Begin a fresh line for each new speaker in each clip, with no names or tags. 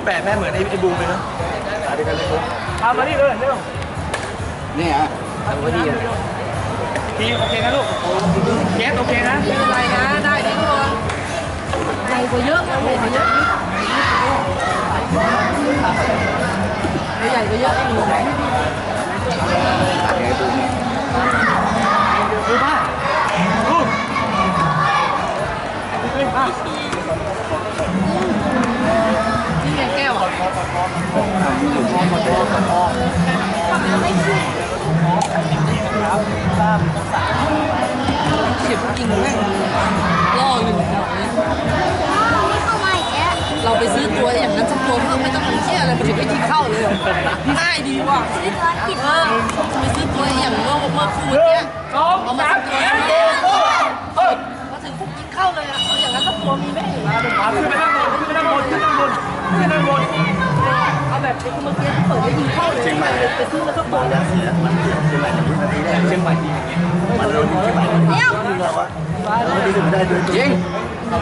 อร์แปดแม่เหมือนไอ้ไอ้บูมเลยนะ
เอาดีกันเลย
เอามานี่เลยเร็ว
นี่ฮะเอาไว้ดีอะ
ทีโอเคนะลูกเกสโอเคนะ
ไม่เป็นไรนะได้แน่นอนใหญ่กว่าเยอะใหญ่กว่าเยอะใหญ่กว่าเยอะ
ตัดไงดูเนี่ย
ดูบ้าดูขึ้นบ้า
นี่ไงแก้วอะ เฉียบจริงแม่งล่ออยู่แถวนี้
เข้ามาอีกแล้ว
เราไปซื้อตัวอย่างนั้นสักตัวเพิ่มไม่ต้องทำเชี่ยอะไรมันถึงไม่กินข้าวเลยง่ายดีว่ะ
ซื้อตัวผิด
เออไปซื้อตัวอย่างเมื่อเมื่อคู่เนี้ย
สอง
เอามา
สา
สั
ม
กตัว
เออ
มาถึงปุ๊บกินข้าวเลยอะเอาอย่างนั้นสักตัวมีไหม
ขึ้นไปด้านบนขึ้นไปด้านบนขึ้นด้านบนขึ้นด้านบน
เอาแบบไอ้เมื่อกี้ที่เปิดได้ยินเข้าเลยไปซื้อมาสักตัวนึง
เชียงใหม่เชียงใหม่ที่นาทีแรก
เชียงใหม่ดีอย่างเงี้ย
มันโดนเชียงใหม่
เดี๋ยว
ไม่ได้ถึงได้ด้วยยิงเร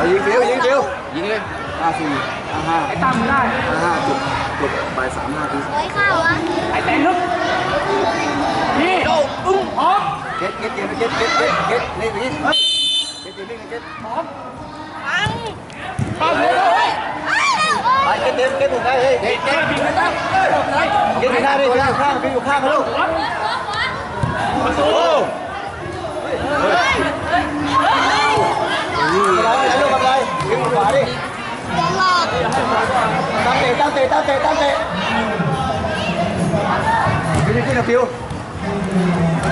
ายิงฟิวยิงฟิวยิงเลยห้าสี่ห้าห้า
ไอ้ตั้มได้
ห้าห้าจุดจุดบ่ายสามห้าที
ไว้ข้าววะ
ไอ้แตงลึกนี่โดอึ้งพร้อม
เก็ตเก็ตเก็ตเก็ตเก็ตเก็ตเก็ตนี่นี่เฮ้ยเก็ตเก็ตเก็ต
พร้อมปังเลย
ไป เก็ตเก็ตเก็ตถูกได้เฮ้ย
เฮ้ยเจ๊บินไม่ได้
เก็ตอยู่ข้างดิอยู่ข้างฟิวอยู่ข้างลูก
ประตู
นี่อะไรลูกอะไรยิงขวาดิ
เดี๋ยวหลอด
ตั้งเตะตั้งเตะตั้งเตะตั้งเตะฟิวขึ้นนะฟิว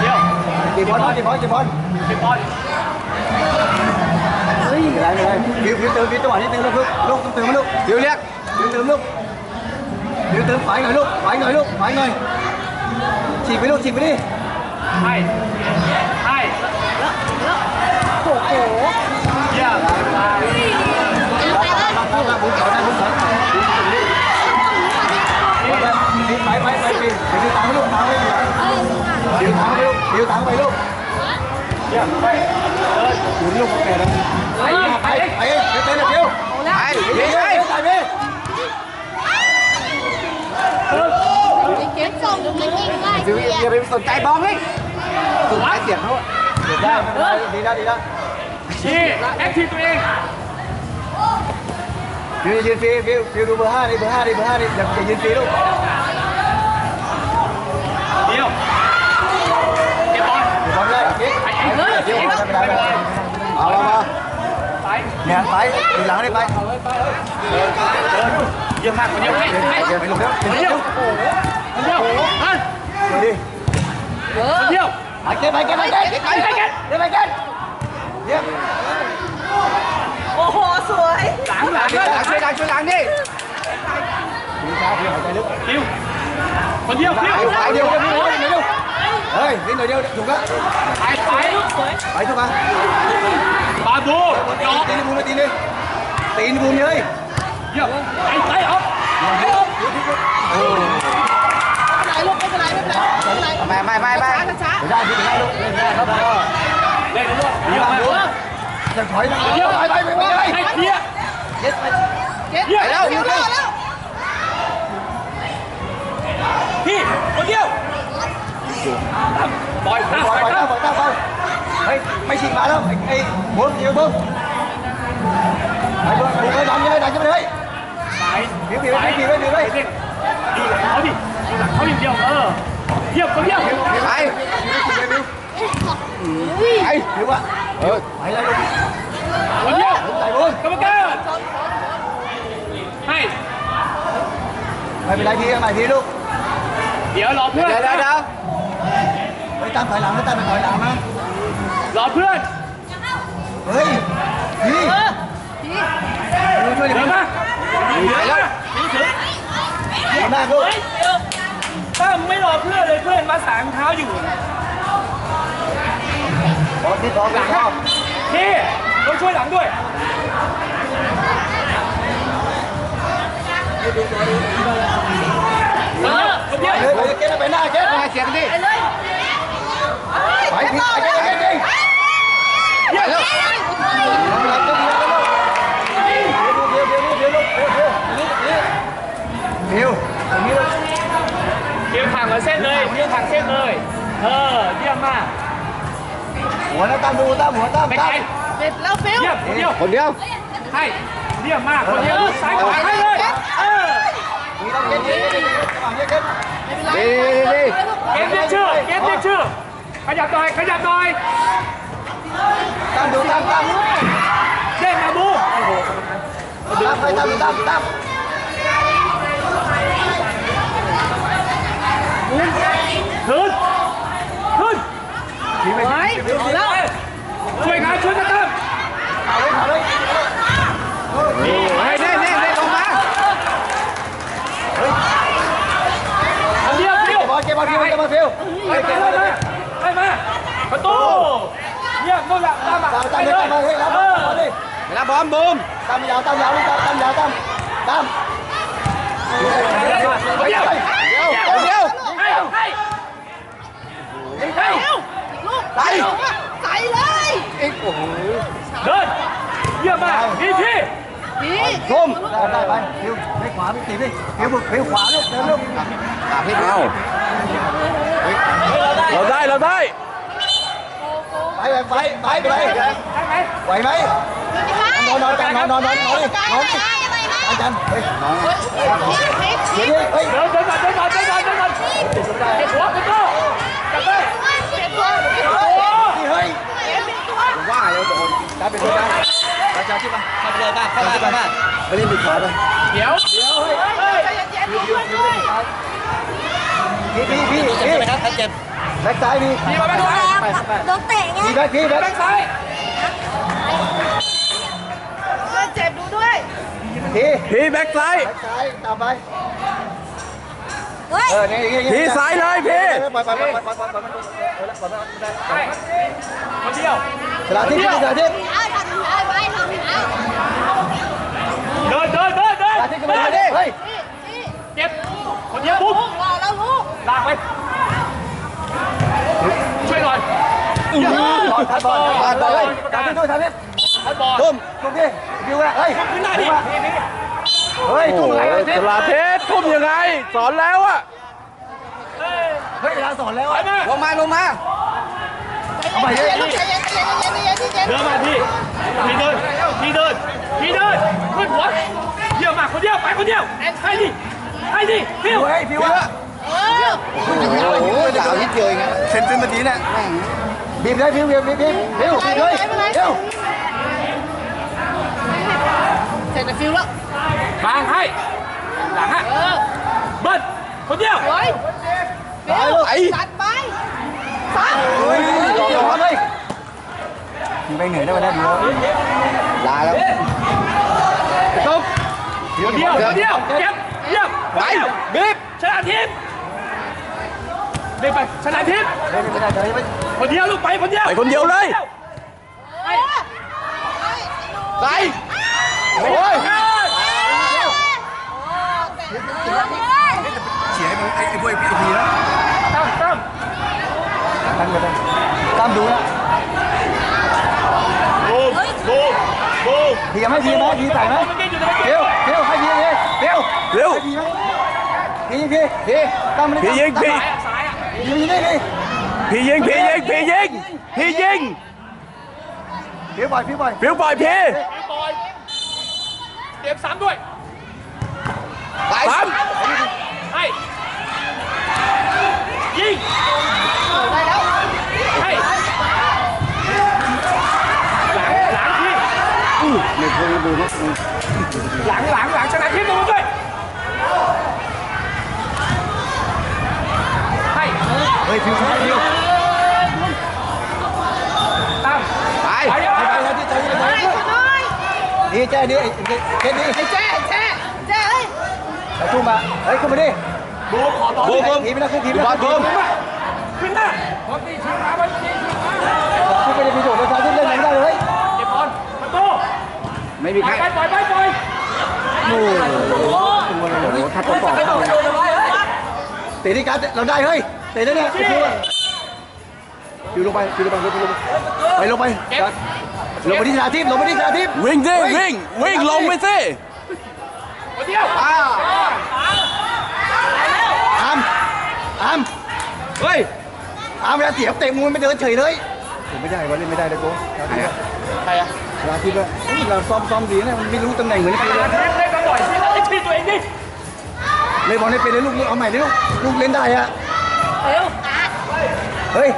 เดี๋ยว
กี่บอลกี่บอลกี่บอล
เป็นบอล
เฮ้ยอะไรอะไรฟิวฟิวเติมฟิวจังหวะนี้เติมลูกลูกต้องเติมลูกฟิวเรียก ฟิวเติมลูกฟิวเติมไฟหน่อยลูกไฟหน่อยลูกไฟหน่อยฉีกไปลูกฉีกไปดิ
ให้ให้
โอ้โห
เยี่ยม
รับรับรั สนใจบอลเลยสุดท้ายเสียงเขาเสียได้ดีแล้วดีแล้ว
ชี้แอคทีฟตัวเอง
ฟิวยืนฟิวฟิวฟิวดูเบอร์ห้าดิเบอร์ห้าดิเบอร์ห้าดิอย่าอย่ายืนฟิวลูก
เดียวเก็บบอล
บอลเลยเอ๊ะ
ไอ้ไอ้เฮ้ย
เดี๋ยว
ไอ้
ไม่
เฮ้ย
ได้ไม่ได้เอามามา
ไป
เนี่ยไปทีหลังได้ไป
เยี่ยมมากคนเดียวให้ให้
เดี๋ยวไปลงแล้ว
คนเดียวคนเดียวนั่น
ดิ
คนเดียว
ไปเก็บไปเก็บไปเก็บ
ไปไปกัน
เก็บไปเก็บเยี่ยม
โอ้โหสวย
หลังหลังด้วย
ช่วยหลังช่วยหลังดิมีช้าพี่หายใจลึก
คิวคนเดียวคิว
ไปเดียวเดียว เดียวเดียวเฮ้ยนิดหน่อยเดียวถูกแล้ว
ไปไป
ไปถูกป่ะ
บาบูยอม
ตีนบูมเลยตีนเลยตีนบูมเลย
เยี่ยมไปไปออก
ไหนลูกไม่เป็นไรไม่เป็นไรไม่เป็นไร
ไม่ไม่ไม่ไม่
ช้า
ได้พี่ได้ลูกได้ครับก็
เล่นด้วยเยี่ยมมาก
จะถอยนะ
เยี่ยม
ไปไปไปไป
ให้เคลียร์
เย็ดไป
เก็บ
เยี่ยม
เร็วเร็วแล้ว
พี่คนเดียวปล่อย
ป
ข้า
ล่อย
ป
ป
ล่
ล่
อ
อยย
ข้า
ปล่อยปล่อยเฮ้ยไม่ฉีกมาแล้วไอ้บุ้มเดี๋ยวบุ้มไปบุ้มบุ้มไปดันยังไงดันยังไงเฮ้ย
ไป
ผิวผิวผิวผิวผิวผิว
ดีเขาดิ หลังเขาอย่างเดียวเออเยี่ยมคนเดียว
ไปไอ้ผิวอะเออไปเลยลูก
คนเดียว
ใส่บุ้ม
กรรมการให้
ไม่เป็นไรทีใหม่ทีลูก
เดี๋ยวรอเพื่อน
เดี๋ยวเดี๋ยวเดี๋ยวไปตามถอยหลังไม่ตามไปถอยหลังนะ
รอเพื่อน
เฮ้ยนี่ช่วยดิ
เดี๋ยวมา
ไปแล้วดีมากลูก
ถ้าไม่รอ เพื่อนเลยเพื่อนมาสางเท้าอยู่
บอลที่สองหลังเข้า
พี่ต้องช่วยหลังด้วยเออคนเดียว
เฮ้ยไปเก็ตไปหน้าเก็ตมาเสียงดิ
ไปเลย
ไปพี่ไปเก็ตไปเก็ตดิ
เยี่ยม
ทำอะไรก็ดีแล้วลูกเดี๋ยวเดี๋ยวเดี๋ยวเดี๋ยวลูกเดี๋ยว ฟิวตรงนี้ลูก
เกี่ยวถังกับเส้นเลยเกี่ยวถังเส้นเลย เออเยี่ยมมาก
หัวนะตั้มดูตั้มหัวตั้ม
ไม่
ตั้
ไกล
ม
เสร็จแล้วฟิว
เยี่ยมคนเดียว
คนเดียว
ให้เยี่ยมมากคนเดียวซ้ายขวาให้เลยเออ
นี่ต้องเก็ตนี่นี่นี่จังหวะนี้เก็ต
นี่
นี่
เกมเรียกชื่อเกมเรียกชื่อขยับหน่อยขยับหน่อย
ตั้มดูตั้มตั้ม
เด้งมาบูโอ้โห
ตั้มไปตั้มตั้มตั้ม
Chuối cá, chuối cá tâm.
Thả lên, thả lên.
Đây, đây, đây, đây,
bóng má.
Điêu, điêu.
Chơi bao nhiêu, chơi bao nhiêu. Đây, đây, đây.
Đây mà. Bật tô. Nhiệm, tôi làm tam ạ. Tam đi, tam
đi, tam đi.
Mày đá bom bùm.
Tam vào, tam vào, tam, tam vào, tam. Tam. Điêu. Điêu. Điêu. Điêu.
Điêu.
Điêu. ทีไป
ไว้แล้ว
ช่วยงานช่วยกันตั้ม
เอาเลยเอาเลย
นี่
เฮ้ยเน่เน่เน่ลงมา
คนเดียวเดียว
บอลเก็บบอลฟิวเก็บบอลฟิว
ไปมาไปมาไปมาประตูเยี่ยมนู่นแหละตั้ม
ตั้ม
ไป
ตั้ม
เล
เลย
ย
ตั้มเลยเฮ้ยรับ
เออ
รับบอลดิรับบอลบูมตั้มยาวตั้มยาวตั้มตั้มยาวตั้มตั้ม
คนเดียว
เดี๋ยวเดี๋ยว
ให้ให้ให้
ลูก
ไป
ใส่เลย
โอ้โห
เดินเยี่ยมมากพี่พี่
พี่
ทุ่มได้ไปฟิวให้ขวาไปตีดิฟิวบุกฟิวขวาลูกเดินลูกพี่เอา
เราได้เราได้
ไปไปไปไปไป
ได้ไหม
ไหวไหมนอนนอนกันนอนนอนนอนนอนนอนอาจารย์เฮ้ยเดี๋ยวนี้เฮ้ย
เดินเดินก่อนเดินก่อนเดินก่อนเดินก่อนเก็บหัวประตูจับเลย
เฮ้ย เฮ้ยว่าเลยโดนได้เป็นคนได้อาจารย์ที่มาเข้าไปเลยบ้านเข้าบ้านเข้าบ้านไปเล่นบิดขวาไป
เดี๋ยวเดี๋ยวเฮ้ย
พี่พี่พี่พี่เจ็บแบ็คซ้ายพี่
พี่มาแบงค์ซ้าย
โดนเตะไง
พี่แบ็คพี่แบ็ค
ซ้าย
เจ็บดูด้วย
พี่
พี่แบ็คซ้าย
แบ็คซ้ายตามไป
เฮ้ย
พี่ซ้ายเลยพี่
ล่อยปล่อยปล่อยปล่อยปล่อยปล่อยปล่อย
ไปคนเดียว
สลาทิพย์สลาทิพย์
เอาทำเอาไว้ทำเอา
เดินเดินเดินเดิน
สลาทิพย์ก็มาดิเฮ้ย
เก็บคนเดียวปุ๊บ
รอแล้วลูก
ลากไปช่วยหน่อย
บอลทัดบอลทัดบอลเลยสลาทิพย์ด้วยสลาทิพย์
ทัดบอล
ตุ้มตุ้มดิดิวอะเฮ้ย
ขึ้นหน้าดิ
เฮ้ย
โอ้
ตุ้มอะไรเลย
สลาเทสทุ่มยังไง สอนแล้วอะ
เฮ้ย
เฮ้ยเวลาสอนแล้ว
ไปมา
ลงมาลงมาเอาไปเฮ้ย
ลูกใจเย็นใจเย็นใจเย็นใจเย็น
เดินมาพี่พี่เดินพี่เดินพี่เดินขึ้นหัวเยี่ยมมากคนเดียวไปคนเดียวให้ดิให้ดิฟิว
เฮ้ยพี่ว่า
เออ
โอ้โหสาวนิดเดียวเองเซนเซนเมื่อกี้เนี่ยบีบเลยบีบบีบบีบบีบบีบบีบเลยเร็ว
เสร็จแต่ฟิวแล้ว
บางให้หลังฮะ
เออ
เบิ้ลคนเดียว
เฮ้ยฟิวจัดไปซัด
เฮ้ยรอรอเลยไปเหนื่อยได้ไหมเนี่ยดูลาแล้ว
ตุ๊บคนเดียวคนเดีย ตั้
งไปเลยตั้มดูนะ
บูมบูมบูม
พีไหมพีไหมพีใส่ไหมเดี๋ยวเดี๋ยวให้พีเลยเดี๋ยว
เร็ว
พีไหมพีพีพีตั้มเลย
พี่ยิงพี่
ยอะ
พีพีนี่นี่
พี่ยิงพี่ยิงพี่ยิงพี่ยิง
พีบ่อยพีบ่อย
ฟิวปล่อยพี่
พี่บอยเตรียมซ้ำด้วย
สาม
ให้ยิง
ได้แล้ว
ให้หลังหลังที
ไม่เคยดูนะ
หลังหลังหลังชนะทีมตรงนู้นด้วยให้
เฮ้ยพีพีพี
ตั้ม
ไป
ไป
ไป
ไป
ไป
ไป
ที่ใจใจ
ไปช่วย
ดีใจดีเจ๊ดี
ไอ้แจ้แจ้แจ้เอ้ย
ไปทุ่มมาเฮ้ยขึ้นมาดิ
บูมขอต่อ
บูมพีไม่ได้ขึ้นพีไม่ได้ขึ้น
ขึ้นหน้าพอตีชิงมาวันนี้
ขึ้นไปในพีโดดประชาชนเล่นไม่ได้เลย
เก็บบอลประตู
ไม่มี
ป
ใคร
ล่อยไปปล่อยไปปล่อย
โอ้โหทัดตัวต่อเข้าเตะที่การเราได้เฮ้ย เตะได้เลยโอ้โหอยู่ลงไปอยู่ลงไปลงไปลงไปลงไปลงไปที่สาทิพลงไปที่สาทิพ
วิ่งสิวิ่งวิ่งลงไป
เดียว
อ้าวอามอามเฮ้ยอามเวลาเสียบเตะมือไม่เดินเฉยเลยไม่ได้วะเล่นไม่ได้เลยโก้
ใครอะ
ใคาทิดว่เราซ้อมซ้อมดีนะมันไม่รู้ตำแหน่งเหมือนกันเลย
เล่นไปบ่อยสิเล่นที่ตัวเองดิ
เลยบอลให้เป็นเลยลูกเอาใหม่เลยลูกลูกเล่นได้อะ
เร็ว
เฮ้ย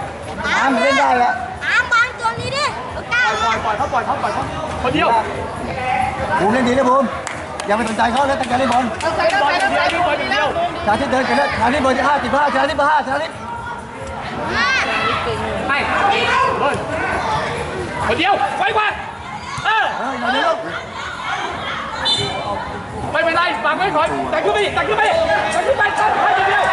อามเล่นได้อะ
อาบางตัวนี้ดิเอาก้าว
ปล่อยปล่อยเขาปล่อยเขาปล่อยเขาคนเดียว
ภูมิเล่นดีนะภูมิอย่าไปสนใจเขาแล้วตั้งใจเล่นบอล
เอาใส่เอา
บอล
ใส่
อย่าง
เอา
เดียว
ใส่
บอลอย่างเดียว
ชาทิพย์เดินกันแล้วชาทิพย์เบอร์ห้าสิบห้าชาทิพย์เบอร์ห้าชาทิพย์
ห้า
ให้เฮ้ยคนเดียวไว้กว่าเออ
เอออย่าเล่นลูก
ไม่เป็นไรฝากไว้ก่อนแต่ขึ้นไปดิแต่ขึ้นไปดิแต่ขึ้นไปชั้นให้เดียว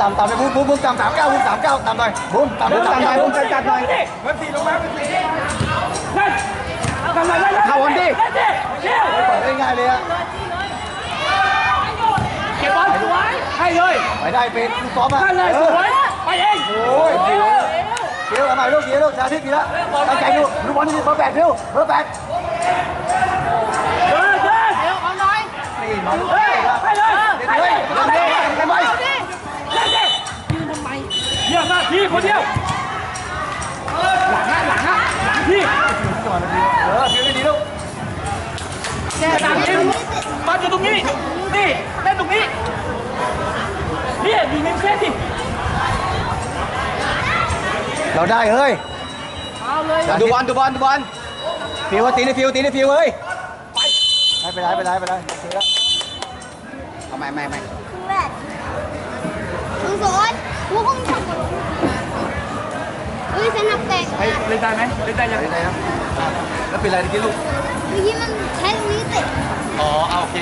ตามตามไปภูมิภูมิภูมตามสามเก้าภูมสามเก้าตามหน่อยภูมตามภูมตามหน่อยภูมจัดจัดหน่อย
มันสี่ลงมามันสี่นั่นทำไมเล่
เข้าบอลดิ
เล่นดิเป
ล่อยได้ง่ายเลยอะ
เก็บบอลสวยให้เลย
ไปได้เป็นซ้อมอะ
นั่นเลยสวยไปเอง
โอ้ยเดี๋ยวเดี๋ยวเอาม่ลูกเดี๋ยวลูกชาทิพย์ดีแล้วตั้งใจดูดูบอลนี่เบอร์แปดเร็วเบอร์แปด
ตรงนี้ นี่เล่นตรงนี้นี่อยู่ในเส้นดิ
เราได้เฮ้ย
เอาเลย
ดูบอลดูบอลดูบอลฟิวตีในฟิวตีในฟิวเฮ้ย ไปไปได้ไปได้ไปได้โอเคแล้วเอาใหม่ใหม่ใหม่
คือแบบมึงสอนกูคงทำเฮ้ยสนับแตก
เฮ้ยเล่นได้ไหมเล่นได้ยัง
ไปได้ครับแล้วเป็นไรตะกี้ลูก
เมื่อกี้มันใช้ตรงนี้เตะ
อ๋อเอาโอเค